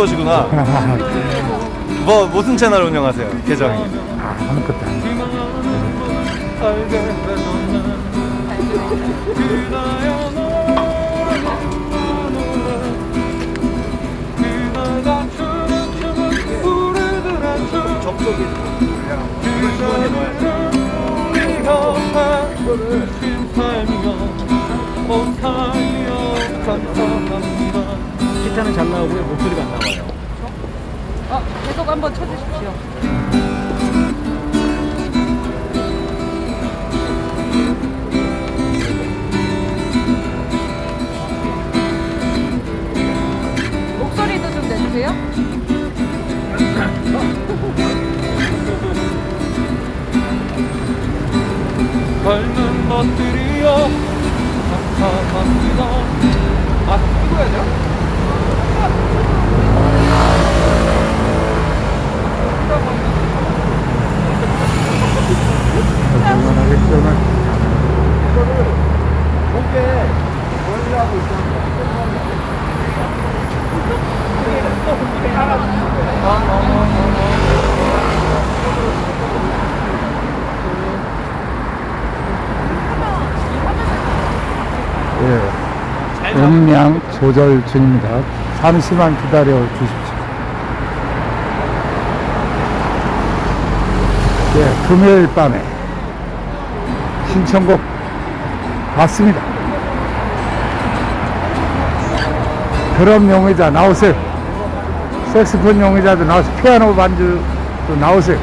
유튜버시구나. 뭐 무슨 채널 운영하세요? 계정이? 아, 아무것도 아니 기타는 잘 나오고요. 목소리가 안 나와요. 어, 계속 한번 쳐주십시오. 목소리도 좀 내주세요. 젊은 것들이여 감사합니다 아 이거야죠? 얼마나 목에 원리하고 있었는데 예. 음량 조절 중입니다. 잠시만 기다려 주십시오. 예, 금요일 밤에 신청곡 받습니다. 드럼 용의자 나오세요. 색스폰 용의자도 나오세요. 피아노 반주도 나오세요.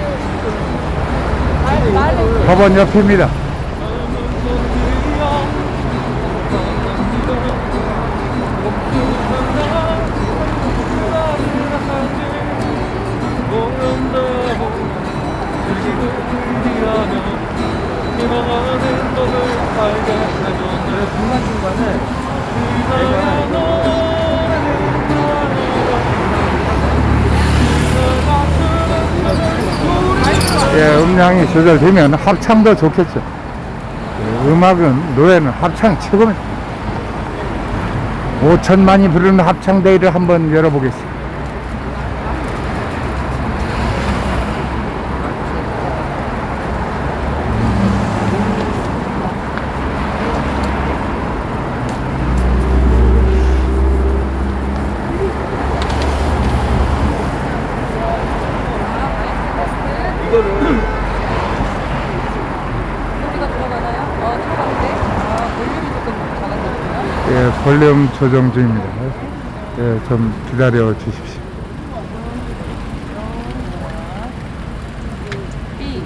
법원 옆입니다. 예, 음량이 조절되면 합창도 좋겠죠. 예, 음악은, 노래는 합창 최고입니다. 5천만이 부르는 합창대회를 한번 열어보겠습니다. 소리가 들어가나요? 어, 들어가는데? 아, 볼륨이 조금 작아졌네요. 예, 볼륨 조정 중입니다. 예, 좀 기다려 주십시오. B.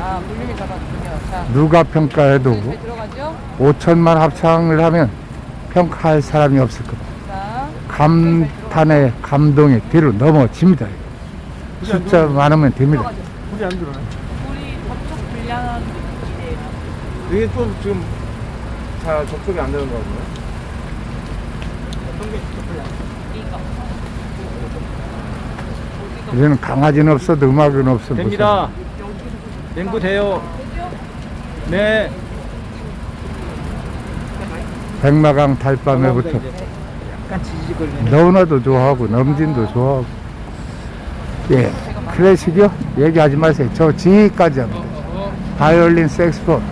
아, 볼륨이 작았군요. 자, 누가 평가해도 잘 들어가죠? 5천만 합창을 하면 평가할 사람이 없을 겁니다. 자, 감탄의 감동이 뒤로 넘어집니다. 숫자 많으면 됩니다. 소리 안 들어요 우리 접촉 불량한 기대요. 이게 좀 지금 잘 접촉이 안 되는 거 같나요? 이거. 이제는 강아지는 없어도 음악은 없어. 됩니다. 냉구 돼요. 네. 백마강 달밤에부터 약간 지지직거리네. 너무나도 좋아하고 넘진도 좋아하고 예 클래식이요? 얘기하지 마세요 저 지휘까지 합니다 바이올린, 상관없어요.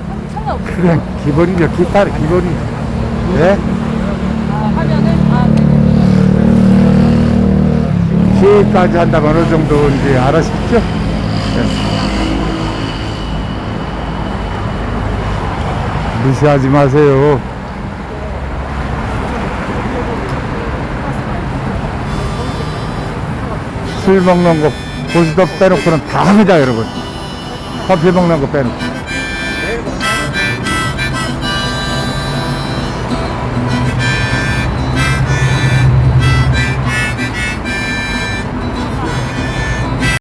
그건 기본이죠 기타는 기본이죠 예? 지휘까지 한다면 어느 정도인지 알아시죠? 예. 무시하지 마세요 술 먹는 거 고스톱 빼놓고는 다 합니다 여러분. 커피 먹는 거 빼놓고